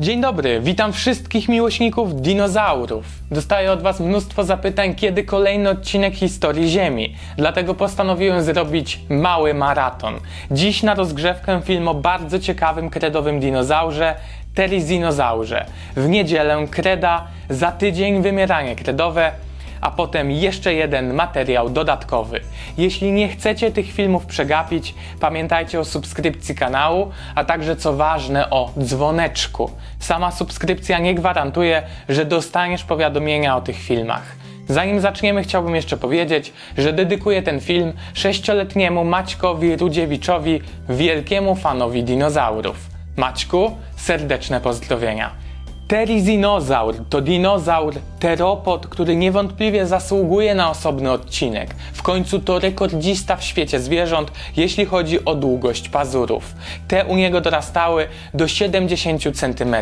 Dzień dobry, witam wszystkich miłośników dinozaurów. Dostaję od Was mnóstwo zapytań, kiedy kolejny odcinek historii Ziemi. Dlatego postanowiłem zrobić mały maraton. Dziś na rozgrzewkę film o bardzo ciekawym kredowym dinozaurze, terizinozaurze. W niedzielę kreda, za tydzień wymieranie kredowe, a potem jeszcze jeden materiał dodatkowy. Jeśli nie chcecie tych filmów przegapić, pamiętajcie o subskrypcji kanału, a także co ważne o dzwoneczku. Sama subskrypcja nie gwarantuje, że dostaniesz powiadomienia o tych filmach. Zanim zaczniemy, chciałbym jeszcze powiedzieć, że dedykuję ten film sześcioletniemu Maćkowi Rudziewiczowi, wielkiemu fanowi dinozaurów. Maćku, serdeczne pozdrowienia. Terizinozaur to dinozaur teropod, który niewątpliwie zasługuje na osobny odcinek. W końcu to rekordzista w świecie zwierząt, jeśli chodzi o długość pazurów. Te u niego dorastały do 70 cm.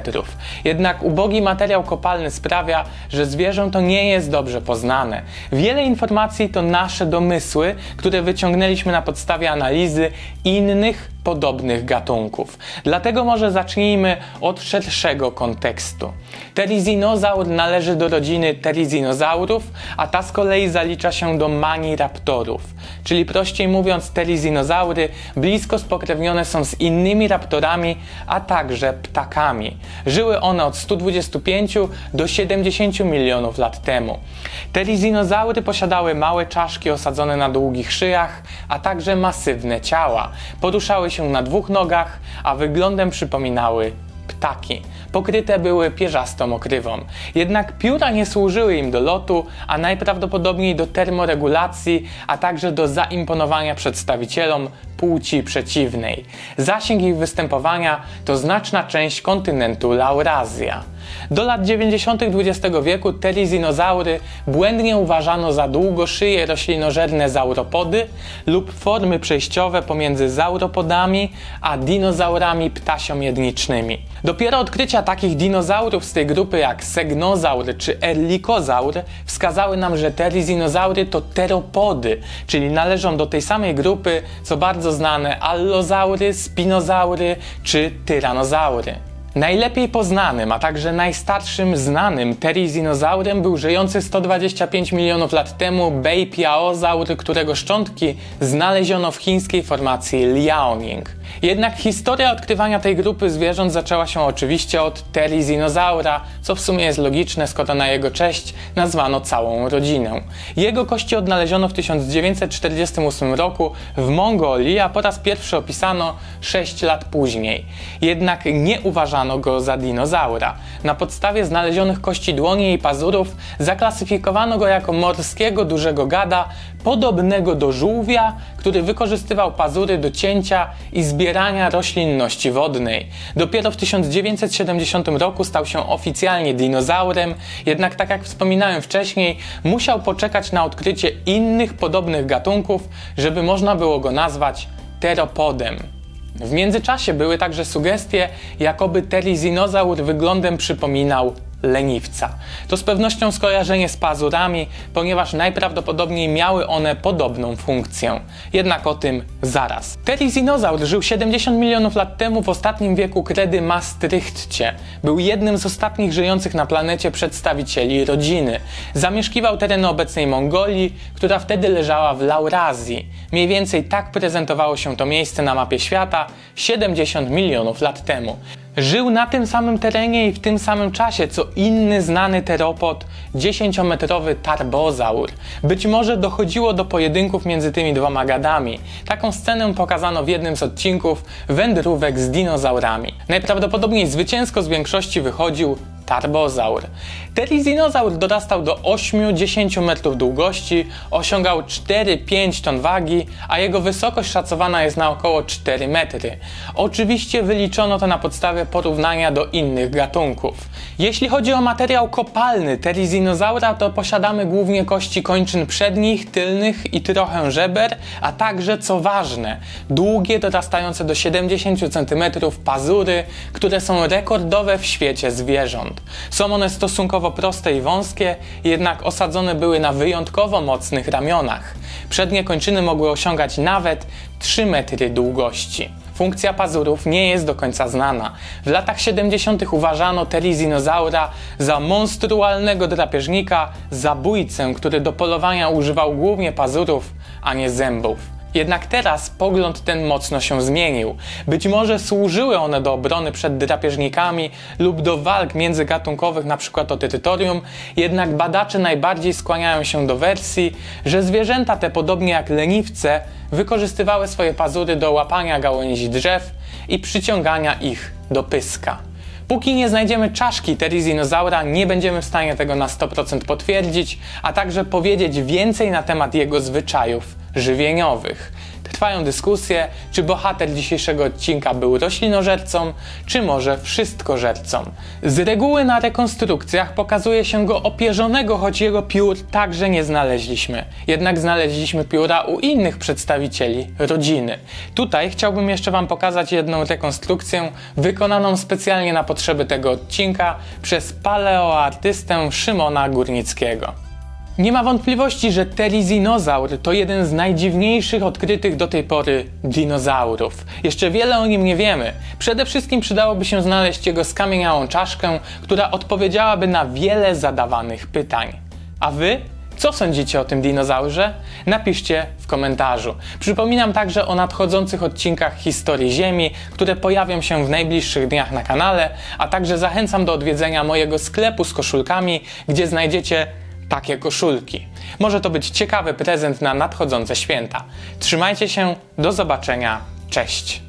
Jednak ubogi materiał kopalny sprawia, że zwierzę to nie jest dobrze poznane. Wiele informacji to nasze domysły, które wyciągnęliśmy na podstawie analizy innych podobnych gatunków. Dlatego może zacznijmy od szerszego kontekstu. Terizinozaur należy do rodziny terizinozaurów, a ta z kolei zalicza się do maniraptorów. Czyli prościej mówiąc, terizinozaury blisko spokrewnione są z innymi raptorami, a także ptakami. Żyły one od 125 do 70 milionów lat temu. Terizinozaury posiadały małe czaszki osadzone na długich szyjach, a także masywne ciała. Poruszały się na dwóch nogach, a wyglądem przypominały ptaki. Pokryte były pierzastą okrywą. Jednak pióra nie służyły im do lotu, a najprawdopodobniej do termoregulacji, a także do zaimponowania przedstawicielom płci przeciwnej. Zasięg ich występowania to znaczna część kontynentu Laurazja. Do lat 90. XX wieku terizynozaury błędnie uważano za długoszyje roślinożerne zauropody lub formy przejściowe pomiędzy zauropodami a dinozaurami ptasiomiednicznymi. Dopiero odkrycia takich dinozaurów z tej grupy jak segnozaur czy erlikozaur wskazały nam, że terizynozaury to teropody, czyli należą do tej samej grupy co bardzo znane allozaury, spinozaury czy tyranozaury. Najlepiej poznanym, a także najstarszym znanym terizinozaurem był żyjący 125 milionów lat temu Beipiaozaur, którego szczątki znaleziono w chińskiej formacji Liaoning. Jednak historia odkrywania tej grupy zwierząt zaczęła się oczywiście od terizinozaura, co w sumie jest logiczne, skoro na jego cześć nazwano całą rodzinę. Jego kości odnaleziono w 1948 roku w Mongolii, a po raz pierwszy opisano 6 lat później. Jednak nie uważano go za dinozaura. Na podstawie znalezionych kości dłoni i pazurów zaklasyfikowano go jako morskiego dużego gada, podobnego do żółwia, który wykorzystywał pazury do cięcia i zbierania roślinności wodnej. Dopiero w 1970 roku stał się oficjalnie dinozaurem, jednak tak jak wspominałem wcześniej, musiał poczekać na odkrycie innych podobnych gatunków, żeby można było go nazwać teropodem. W międzyczasie były także sugestie, jakoby terizinozaur wyglądem przypominał leniwca. To z pewnością skojarzenie z pazurami, ponieważ najprawdopodobniej miały one podobną funkcję. Jednak o tym zaraz. Terizinozaur żył 70 milionów lat temu w ostatnim wieku kredy Maastrichtcie. Był jednym z ostatnich żyjących na planecie przedstawicieli rodziny. Zamieszkiwał tereny obecnej Mongolii, która wtedy leżała w Laurazji. Mniej więcej tak prezentowało się to miejsce na mapie świata 70 milionów lat temu. Żył na tym samym terenie i w tym samym czasie, co inny znany teropod, 10-metrowy tarbozaur. Być może dochodziło do pojedynków między tymi dwoma gadami. Taką scenę pokazano w jednym z odcinków wędrówek z dinozaurami. Najprawdopodobniej zwycięsko z większości wychodził tarbozaur. Terizinozaur dorastał do 8-10 metrów długości, osiągał 4-5 ton wagi, a jego wysokość szacowana jest na około 4 metry. Oczywiście wyliczono to na podstawie porównania do innych gatunków. Jeśli chodzi o materiał kopalny terizinozaura, to posiadamy głównie kości kończyn przednich, tylnych i trochę żeber, a także, co ważne, długie, dorastające do 70 cm pazury, które są rekordowe w świecie Są one stosunkowo proste i wąskie, jednak osadzone były na wyjątkowo mocnych ramionach. Przednie kończyny mogły osiągać nawet 3 metry długości. funkcja pazurów nie jest do końca znana. W latach 70. uważano terizinozaura za monstrualnego drapieżnika, zabójcę, który do polowania używał głównie pazurów, a nie zębów. Jednak teraz pogląd ten mocno się zmienił. Być może służyły one do obrony przed drapieżnikami lub do walk międzygatunkowych, np. o terytorium, jednak badacze najbardziej skłaniają się do wersji, że zwierzęta te, podobnie jak leniwce, wykorzystywały swoje pazury do łapania gałęzi drzew i przyciągania ich do pyska. Póki nie znajdziemy czaszki terizinozaura, nie będziemy w stanie tego na 100% potwierdzić, a także powiedzieć więcej na temat jego zwyczajów żywieniowych. Trwają dyskusje, czy bohater dzisiejszego odcinka był roślinożercą, czy może wszystkożercą. Z reguły na rekonstrukcjach pokazuje się go opierzonego, choć jego piór także nie znaleźliśmy. Jednak znaleźliśmy pióra u innych przedstawicieli rodziny. Tutaj chciałbym jeszcze Wam pokazać jedną rekonstrukcję wykonaną specjalnie na potrzeby tego odcinka przez paleoartystę Szymona Górnickiego. Nie ma wątpliwości, że terizinozaur to jeden z najdziwniejszych odkrytych do tej pory dinozaurów. Jeszcze wiele o nim nie wiemy. Przede wszystkim przydałoby się znaleźć jego skamieniałą czaszkę, która odpowiedziałaby na wiele zadawanych pytań. A wy? Co sądzicie o tym dinozaurze? Napiszcie w komentarzu. Przypominam także o nadchodzących odcinkach historii Ziemi, które pojawią się w najbliższych dniach na kanale, a także zachęcam do odwiedzenia mojego sklepu z koszulkami, gdzie znajdziecie takie koszulki. Może to być ciekawy prezent na nadchodzące święta. Trzymajcie się, do zobaczenia, cześć!